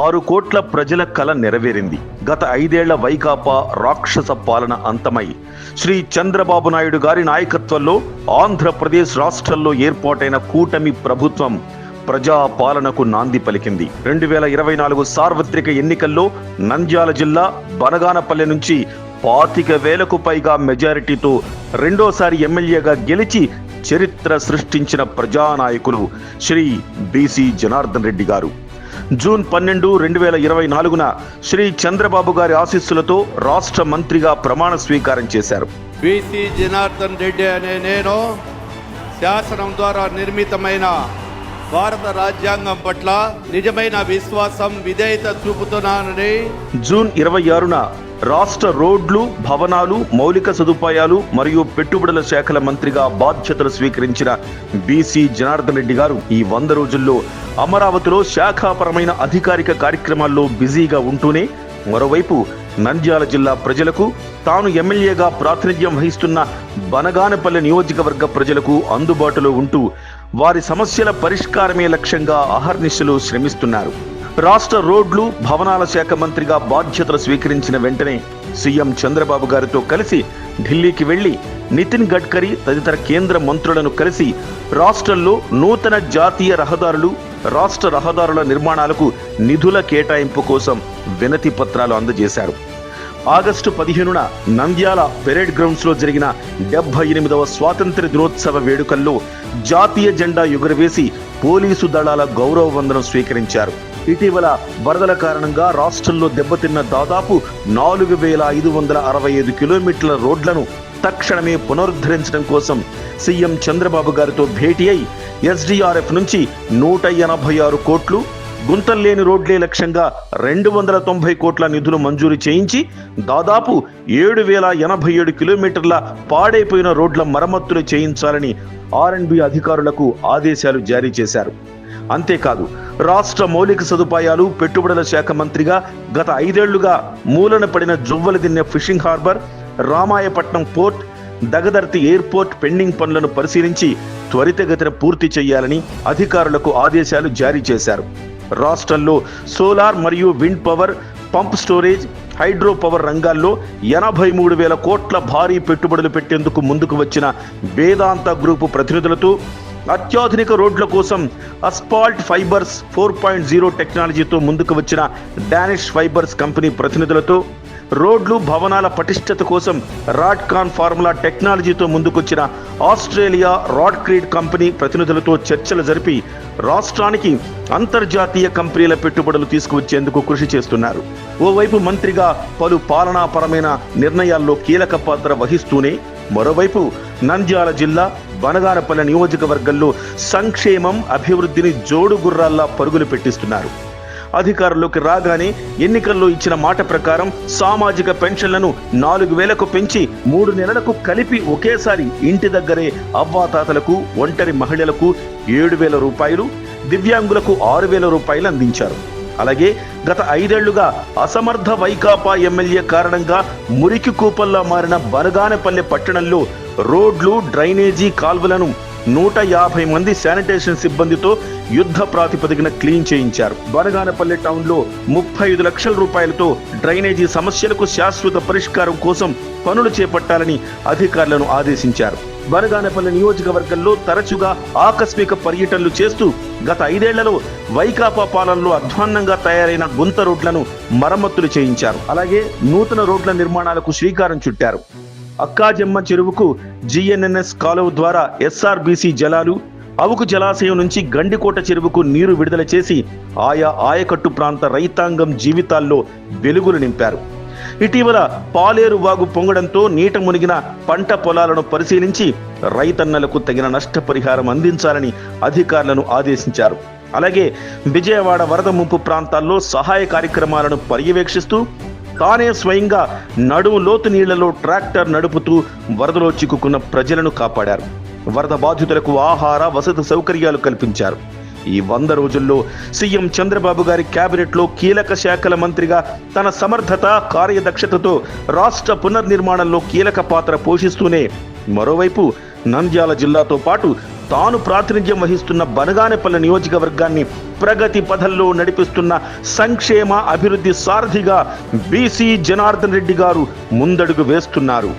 ఆరు కోట్ల ప్రజల కల నెరవేరింది. గత ఐదేళ్ళ వైకాపా రాక్షస పాలన అంతమై. శ్రీ చంద్రబాబు నాయుడు గారి నాయకత్వంలో ఆంధ్రప్రదేశ్ రాష్ట్రంలో ఏర్పాటైన కూటమి ప్రభుత్వం ప్రజా పాలనకు నాంది పలికింది. రెండు వేల ఇరవై నాలుగు సార్వత్రిక ఎన్నికల్లో నంద్యాల జిల్లా బనగానపల్లె నుంచి పాతిక వేలకు పైగా మెజారిటీతో రెండోసారి ఎమ్మెల్యేగా గెలిచి చరిత్ర సృష్టించిన ప్రజానాయకులు శ్రీ బీసీ జనార్దన్ రెడ్డి గారు. జూన్ పన్నెండు రెండు వేల ఇరవై నాలుగున శ్రీ చంద్రబాబు గారి ఆశీస్సులతో రాష్ట్ర మంత్రిగా ప్రమాణ స్వీకారం చేశారు. బీసీ జనార్దన్ రెడ్డి అనే నేను శాసనం ద్వారా నిర్మితమైన భారత రాజ్యాంగం పట్ల నిజమైన విశ్వాసం విధేయత చూపుతున్నానని జూన్ ఇరవై ఆరున రాష్ట్ర రోడ్లు భవనాలు మౌలిక సదుపాయాలు మరియు పెట్టుబడుల శాఖల మంత్రిగా బాధ్యతలు స్వీకరించిన బీసీ జనార్దన్ రెడ్డి గారు ఈ వంద రోజుల్లో అమరావతిలో శాఖాపరమైన అధికారిక కార్యక్రమాల్లో బిజీగా ఉంటూనే మరోవైపు నంద్యాల జిల్లా ప్రజలకు తాను ఎమ్మెల్యేగా ప్రాతినిధ్యం వహిస్తున్న బనగానపల్లి నియోజకవర్గ ప్రజలకు అందుబాటులో ఉంటూ వారి సమస్యల పరిష్కారమే లక్ష్యంగా అహర్నిశలు శ్రమిస్తున్నారు. రాష్ట్ర రోడ్లు భవనాల శాఖ మంత్రిగా బాధ్యతలు స్వీకరించిన వెంటనే సీఎం చంద్రబాబు గారితో కలిసి ఢిల్లీకి వెళ్ళి నితిన్ గడ్కరీ తదితర కేంద్ర మంత్రులను కలిసి రాష్ట్రంలో నూతన జాతీయ రహదారులు రాష్ట్ర రహదారుల నిర్మాణాలకు నిధుల కేటాయింపు కోసం వినతి పత్రాలు అందజేశారు. ఆగస్టు పదిహేనున నంద్యాల పెరేడ్ గ్రౌండ్స్లో జరిగిన డెబ్బై ఎనిమిదవ స్వాతంత్ర దినోత్సవ వేడుకల్లో జాతీయ జెండా ఎగురవేసి పోలీసు దళాల గౌరవ వందనం స్వీకరించారు. ఇటీవల వరదల కారణంగా రాష్ట్రంలో దెబ్బతిన్న దాదాపు నాలుగు వేల ఐదు వందల అరవై ఐదు కిలోమీటర్ల రోడ్లను తక్షణమే పునరుద్ధరించడం కోసం సీఎం చంద్రబాబు గారితో భేటీ అయి ఎస్డీఆర్ఎఫ్ నుంచి నూట ఎనభై ఆరు కోట్లు గుంతల్లేని రోడ్లే లక్ష్యంగా రెండు వందల తొంభై కోట్ల నిధులు మంజూరు చేయించి దాదాపు ఏడు వేల ఎనభై ఏడు కిలోమీటర్ల పాడైపోయిన రోడ్ల మరమ్మతులు చేయించాలని ఆర్ఎండ్బి అధికారులకు ఆదేశాలు జారీ చేశారు. అంతేకాదు రాష్ట్ర మౌలిక సదుపాయాలు పెట్టుబడుల శాఖ మంత్రిగా గత ఐదేళ్ళుగా మూలన పడిన Juvvaladinne fishing harbour Ramayapatnam port Dagadarthi airport pending పనులను పరిశీలించి త్వరితగతిన పూర్తి చేయాలని అధికారులకు ఆదేశాలు జారీ చేశారు. రాష్ట్రంలో సోలార్ మరియు wind power pump storage hydro power రంగాల్లో ఎనభై మూడు వేల కోట్ల భారీ పెట్టుబడులు పెట్టేందుకు ముందుకు వచ్చిన వేదాంత గ్రూపు ప్రతినిధులతో అత్యాధునిక రోడ్ల కోసం asphalt fibres four point zero టెక్నాలజీతో ముందుకు వచ్చిన డానిష్ ఫైబర్స్ కంపెనీ ప్రతినిధులతో రోడ్లు భవనాల పటిష్టత కోసం రాడ్కాన్ ఫార్ములా టెక్నాలజీతో ముందుకొచ్చిన ఆస్ట్రేలియా రాడ్ క్రీడ్ కంపెనీ ప్రతినిధులతో చర్చలు జరిపి రాష్ట్రానికి అంతర్జాతీయ కంపెనీల పెట్టుబడులు తీసుకువచ్చేందుకు కృషి చేస్తున్నారు. ఓవైపు మంత్రిగా పలు పాలనాపరమైన నిర్ణయాల్లో కీలక పాత్ర వహిస్తూనే మరోవైపు నంద్యాల జిల్లా బనగానపల్లె నియోజకవర్గంలో సంక్షేమం అభివృద్ధిని జోడుగుర్రాల్లా పరుగులు పెట్టిస్తున్నారు. అధికారంలోకి రాగానే ఎన్నికల్లో ఇచ్చిన మాట ప్రకారం సామాజిక పెన్షన్లను నాలుగు వేలకు పెంచి మూడు నెలలకు కలిపి ఒకేసారి ఇంటి దగ్గరే అవ్వాతాతలకు ఒంటరి మహిళలకు ఏడు వేల రూపాయలు దివ్యాంగులకు ఆరు వేల రూపాయలు అందించారు. అలాగే గత ఐదేళ్ళుగా అసమర్థ వైకాపా ఎమ్మెల్యే కారణంగా మురికి కూపల్లా మారిన బనగానపల్లె పట్టణంలో రోడ్లు డ్రైనేజీ కాల్వలను నూట యాభై మంది శానిటేషన్ సిబ్బందితో యుద్ధ ప్రాతిపదికన క్లీన్ చేయించారు. బనగానపల్లి టౌన్లో ముప్పై ఐదు లక్షల రూపాయలతో డ్రైనేజీ సమస్యలకు శాశ్వత పరిష్కారం కోసం పనులు చేపట్టాలని అధికారులను ఆదేశించారు. బనగానపల్లి నియోజకవర్గంలో తరచుగా ఆకస్మిక పర్యటనలు చేస్తూ గత ఐదేళ్ళలో వైకాపా పాలనలో అధ్వాన్నంగా తయారైన గుంత రోడ్లను మరమ్మతులు చేయించారు. అలాగే నూతన రోడ్ల నిర్మాణాలకు శ్రీకారం చుట్టారు. అక్కాజమ్మ చెరువుకు జిఎన్ఎన్ఎస్ కాలువ ద్వారా ఎస్ఆర్బీసీ జలాలు అవుకు జలాశయం నుంచి గండికోట చెరువుకు నీరు విడుదల చేసి ఆయా ఆయకట్టు ప్రాంత రైతాంగం జీవితాల్లో వెలుగులు నింపారు. ఇటీవల పాలేరు వాగు పొంగడంతో నీట మునిగిన పంట పొలాలను పరిశీలించి రైతన్నలకు తగిన నష్టపరిహారం అందించాలని అధికారులను ఆదేశించారు. అలాగే విజయవాడ వరద ముంపు ప్రాంతాల్లో సహాయ కార్యక్రమాలను పర్యవేక్షిస్తూ తానే స్వయంగా నడుము లోతు నీళ్ళలో ట్రాక్టర్ నడుపుతూ వరదలో చిక్కుకున్న ప్రజలను కాపాడారు. వరద బాధితులకు ఆహార వసతి సౌకర్యాలు కల్పించారు. ఈ వంద రోజుల్లో సీఎం చంద్రబాబు గారి కేబినెట్లో కీలక శాఖల మంత్రిగా తన సమర్థత కార్యదక్షతతో రాష్ట్ర పునర్నిర్మాణంలో కీలక పాత్ర పోషిస్తూనే మరోవైపు నంద్యాల జిల్లాతో పాటు తాను ప్రాతినిధ్యం వహిస్తున్న బనగానేపల్లి నియోజకవర్గాన్ని ప్రగతి పథంలో నడిపిస్తున్న సంక్షేమ అభివృద్ధి సారథిగా బీసీ జనార్దన్ రెడ్డి గారు ముందడుగు వేస్తున్నారు.